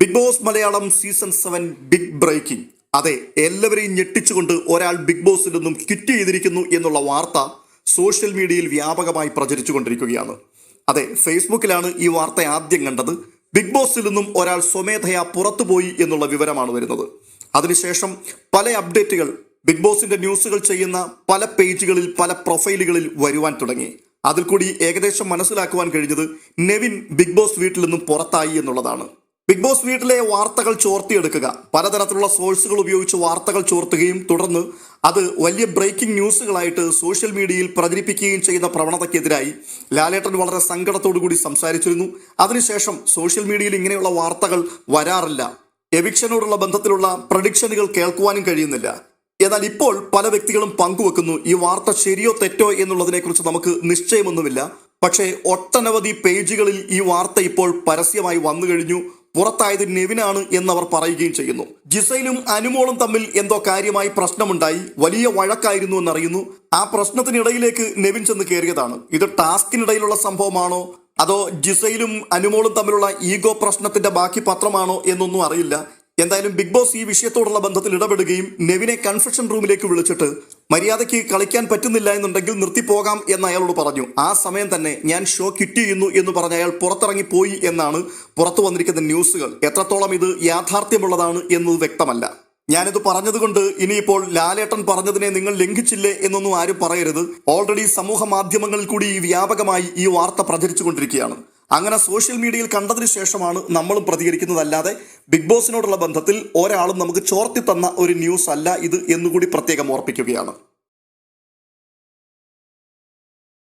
Big Boss Malayalam season seven big breaking അതെ എല്ലാവരെയും ഞെട്ടിച്ചുകൊണ്ട് ഒരാൾ ബിഗ് ബോസിൽ നിന്നും ക്വിറ്റ് ചെയ്തിരിക്കുന്നു എന്നുള്ള വാർത്ത സോഷ്യൽ മീഡിയയിൽ വ്യാപകമായി പ്രചരിച്ചുകൊണ്ടിരിക്കുകയാണ്. അതെ ഫേസ്ബുക്കിലാണ് ഈ വാർത്ത ആദ്യം കണ്ടത്. ബിഗ് ബോസിൽ നിന്നും ഒരാൾ സ്വമേധയാ പുറത്തുപോയി എന്നുള്ള വിവരമാണ് വരുന്നത്. അതിനുശേഷം പല അപ്ഡേറ്റുകൾ ബിഗ് ബോസിന്റെ ന്യൂസുകൾ ചെയ്യുന്ന പല പേജുകളിൽ പല പ്രൊഫൈലുകളിൽ വരുവാൻ തുടങ്ങി. അതിൽ കൂടി ഏകദേശം മനസ്സിലാക്കുവാൻ കഴിഞ്ഞത് നെവിൻ ബിഗ് ബോസ് വീട്ടിൽ നിന്നും പുറത്തായി എന്നുള്ളതാണ്. ബിഗ് ബോസ് വീട്ടിലെ വാർത്തകൾ ചോർത്തിയെടുക്കുക. പലതരത്തിലുള്ള സോഴ്സുകൾ ഉപയോഗിച്ച് വാർത്തകൾ ചോർത്തുകയും തുടർന്ന് അത് വലിയ ബ്രേക്കിംഗ് ന്യൂസുകളായിട്ട് സോഷ്യൽ മീഡിയയിൽ പ്രചരിപ്പിക്കുകയും ചെയ്യുന്ന പ്രവണതയ്ക്കെതിരായി ലാലേട്ടൻ വളരെ സങ്കടത്തോടു കൂടി സംസാരിച്ചിരുന്നു. അതിനുശേഷം സോഷ്യൽ മീഡിയയിൽ ഇങ്ങനെയുള്ള വാർത്തകൾ വരാറില്ല. എവിക്ഷനോടുള്ള ബന്ധത്തിലുള്ള പ്രഡിക്ഷനുകൾ കേൾക്കുവാനും കഴിയുന്നില്ല. എന്നാൽ ഇപ്പോൾ പല വ്യക്തികളും പങ്കുവെക്കുന്നു. ഈ വാർത്ത ശരിയോ തെറ്റോ എന്നുള്ളതിനെക്കുറിച്ച് നമുക്ക് നിശ്ചയമൊന്നുമില്ല. പക്ഷേ ഒട്ടനവധി പേജുകളിൽ ഈ വാർത്ത ഇപ്പോൾ പരസ്യമായി വന്നു കഴിഞ്ഞു പുറത്തായത് നെവിനാണ് എന്നവർ പറയുകയും ചെയ്യുന്നു. ജിസൈലും അനുമോളും തമ്മിൽ എന്തോ കാര്യമായി പ്രശ്നമുണ്ടായി. വലിയ വഴക്കായിരുന്നു എന്നറിയുന്നു. ആ പ്രശ്നത്തിനിടയിലേക്ക് നെവിൻ ചെന്ന് കയറിയതാണ്. ഇത് ടാസ്കിനിടയിലുള്ള സംഭവമാണോ? അതോ ജിസൈലും അനുമോളും തമ്മിലുള്ള ഈഗോ പ്രശ്നത്തിന്റെ ബാക്കി പത്രമാണോ എന്നൊന്നും അറിയില്ല. എന്തായാലും ബിഗ് ബോസ് ഈ വിഷയത്തോടുള്ള ബന്ധത്തിൽ ഇടപെടുകയും നെവിനെ കൺഫെഷൻ റൂമിലേക്ക് വിളിച്ചിട്ട് മര്യാദയ്ക്ക് കളിക്കാൻ പറ്റുന്നില്ല എന്നുണ്ടെങ്കിൽ നിർത്തിപ്പോകാം എന്ന് അയാളോട് പറഞ്ഞു. ആ സമയം തന്നെ ഞാൻ ഷോ ക്വിറ്റ് ചെയ്യുന്നു എന്ന് പറഞ്ഞ് അയാൾ പുറത്തിറങ്ങി പോയി എന്നാണ് പുറത്തു വന്നിരിക്കുന്ന ന്യൂസുകൾ. എത്രത്തോളം ഇത് യാഥാർത്ഥ്യമുള്ളതാണ് എന്നത് വ്യക്തമല്ല. ഞാനിത് പറഞ്ഞതുകൊണ്ട് ഇനിയിപ്പോൾ ലാലേട്ടൻ പറഞ്ഞതിനെ നിങ്ങൾ ലംഘിച്ചില്ലേ എന്നൊന്നും ആരും പറയരുത്. ഓൾറെഡി സമൂഹ മാധ്യമങ്ങളിൽ കൂടി വ്യാപകമായി ഈ വാർത്ത പ്രചരിച്ചുകൊണ്ടിരിക്കുകയാണ് അങ്ങനെ സോഷ്യൽ മീഡിയയിൽ കണ്ടതിന് ശേഷമാണ് നമ്മളും പ്രതികരിക്കുന്നതല്ലാതെ ബിഗ് ബോസിനോടുള്ള ബന്ധത്തിൽ ഒരാളും നമുക്ക് ചോർത്തി തന്ന ഒരു ന്യൂസ് അല്ല ഇത് എന്നുകൂടി പ്രത്യേകം ഓർപ്പിക്കുകയാണ്.